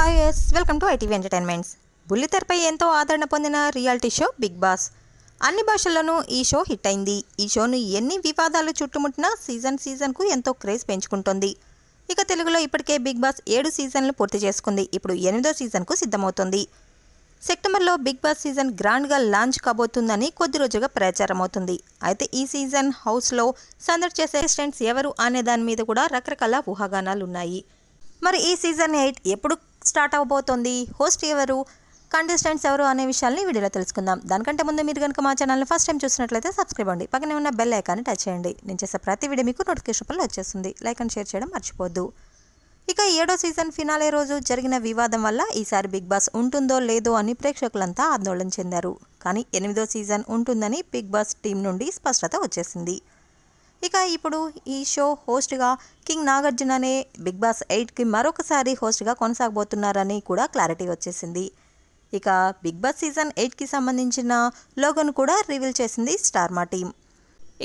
Hi yes welcome to ITV entertainments బుల్లితెరపై ఎంతో ఆదరణ పొందిన రియాలిటీ షో బిగ్ బాస్. అన్ని భాషల్లోనూ ఈ షో హిట్ అయింది. ఈ షోను ఎన్ని వివాదాలు చుట్టుముట్టినా సీజన్ సీజన్కు ఎంతో క్రేజ్ పెంచుకుంటోంది. ఇక తెలుగులో ఇప్పటికే బిగ్ బాస్ ఏడు సీజన్లు పూర్తి చేసుకుంది. ఇప్పుడు ఎనిమిదో సీజన్కు సిద్ధమవుతుంది. సెప్టెంబర్లో బిగ్ బాస్ సీజన్ గ్రాండ్గా లాంచ్ కాబోతుందని కొద్ది రోజుగా ప్రచారం అవుతుంది అయితే ఈ సీజన్ హౌస్లో సందడి చేసే అసిస్టెంట్స్ ఎవరు అనే దాని మీద కూడా రకరకాల ఊహాగానాలు ఉన్నాయి మరి ఈ సీజన్ ఎయిట్ ఎప్పుడు స్టార్ట్ అవబోతోంది. హోస్ట్ ఎవరు కంటెస్టెంట్స్ ఎవరు అనే విషయాల్ని వీడియోలో తెలుసుకుందాం. దానికంటే ముందు మీరు కనుక మా ఛానల్ని ఫస్ట్ టైం చూసినట్లయితే సబ్స్క్రైబ్ అండి పక్కనే ఉన్న బెల్ ఐకాన్ని టచ్ చేయండి. నేను చేసే ప్రతి వీడియో మీకు నోటిఫికేషన్ పనులు వచ్చేస్తుంది. లైక్ అండ్ షేర్ చేయడం మర్చిపోద్దు ఇక ఏడో సీజన్ ఫినాలే రోజు జరిగిన వివాదం వల్ల ఈసారి బిగ్ బాస్ ఉంటుందో లేదో అని ప్రేక్షకులంతా ఆందోళన చెందారు. కానీ ఎనిమిదో సీజన్ ఉంటుందని బిగ్ బాస్ టీం నుండి స్పష్టత వచ్చేసింది. ఇక ఇప్పుడు ఈ షో హోస్ట్గా కింగ్ నాగార్జున అనే బిగ్ బాస్ ఎయిట్కి మరొకసారి హోస్ట్గా కొనసాగబోతున్నారని కూడా క్లారిటీ వచ్చేసింది. ఇక బిగ్ బాస్ సీజన్ ఎయిట్కి సంబంధించిన లోగోను కూడా రివీల్ చేసింది స్టార్మా టీం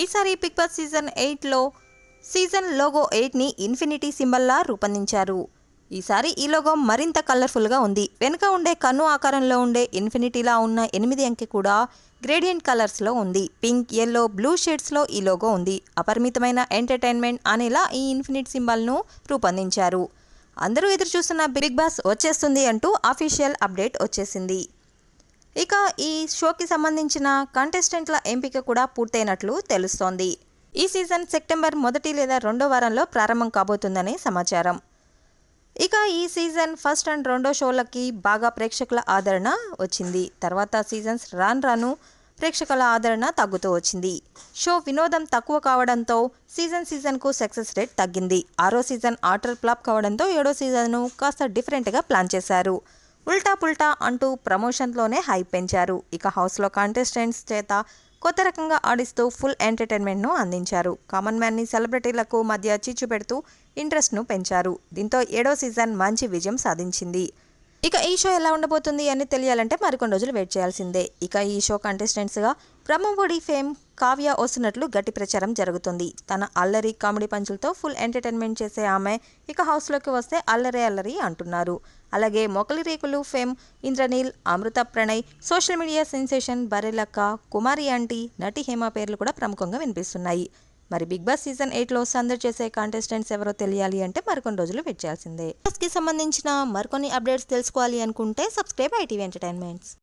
ఈసారి బిగ్ బాస్ సీజన్ ఎయిట్లో సీజన్ లోగో ఎయిట్ని ఇన్ఫినిటీ సింబల్లా రూపొందించారు. ఈసారి ఈ లోగో మరింత కలర్ఫుల్గా ఉంది. వెనుక ఉండే కన్ను ఆకారంలో ఉండే ఇన్ఫినిటీలా ఉన్న ఎనిమిది అంకె కూడా గ్రేడియంట్ కలర్స్లో ఉంది. పింక్ ఎల్లో బ్లూ షేడ్స్లో ఈ లోగో ఉంది. అపరిమితమైన ఎంటర్టైన్మెంట్ అనేలా ఈ ఇన్ఫినిట్ సింబల్ను రూపొందించారు. అందరూ ఎదురు చూస్తున్న బిగ్ బాస్ వచ్చేస్తుంది అంటూ అఫీషియల్ అప్డేట్ వచ్చేసింది. ఇక ఈ షోకి సంబంధించిన కంటెస్టెంట్ల ఎంపిక కూడా పూర్తయినట్లు తెలుస్తోంది. ఈ సీజన్ సెప్టెంబర్ మొదటి లేదా రెండో వారంలో ప్రారంభం కాబోతుందని సమాచారం. ఇక ఈ సీజన్ ఫస్ట్ అండ్ రెండో షోలకి బాగా ప్రేక్షకుల ఆదరణ వచ్చింది. తర్వాత సీజన్స్ రాను రాను ప్రేక్షకుల ఆదరణ తగ్గుతూ వచ్చింది. షో వినోదం తక్కువ కావడంతో సీజన్ సీజన్కు సక్సెస్ రేట్ తగ్గింది. ఆరో సీజన్ ఆటర్ ఫ్లాప్ కావడంతో ఏడో సీజన్ను కాస్త డిఫరెంట్గా ప్లాన్ చేశారు. ఉల్టా పుల్టా అంటూ ప్రమోషన్లోనే హైప్ పెంచారు. ఇక హౌస్లో కాంటెస్టెంట్స్ చేత కొత్త రకంగా ఆడిస్తూ ఫుల్ ఎంటర్టైన్మెంట్ను అందించారు. కామన్ మ్యాన్ని సెలబ్రిటీలకు మధ్య చిచ్చు పెడుతూ ఇంట్రెస్ట్ను పెంచారు. దీంతో ఏడో సీజన్ మంచి విజయం సాధించింది. ఇక ఈ షో ఎలా ఉండబోతుంది అని తెలియాలంటే మరికొన్ని రోజులు వెయిట్ చేయాల్సిందే. ఇక ఈ షో కంటెస్టెంట్స్గా బ్రహ్మఒడి ఫేమ్ కావ్య వస్తున్నట్లు గట్టి ప్రచారం జరుగుతుంది. తన అల్లరి కామెడీ పంచులతో ఫుల్ ఎంటర్టైన్మెంట్ చేసే ఆమె ఇక హౌస్లోకి వస్తే అల్లరి అల్లరి అంటున్నారు. అలాగే Mogali Rekulu fame Indraneel Amrutha Pranay social media sensation Barrelakka Kumari aunty నటి హేమ పేర్లు కూడా ప్రముఖంగా వినిపిస్తున్నాయి. మరి బిగ్ బాస్ సీజన్ ఎయిట్లో సందడి చేసే కాంటెస్టెంట్స్ ఎవరో తెలియాలి అంటే మరికొన్ని రోజులు వెయిట్ చేయాల్సిందే. కి సంబంధించిన మరికొన్ని అప్డేట్స్ తెలుసుకోవాలి అనుకుంటే సబ్స్క్రైబ్ ఐటీవీ ఎంటర్టైన్మెంట్స్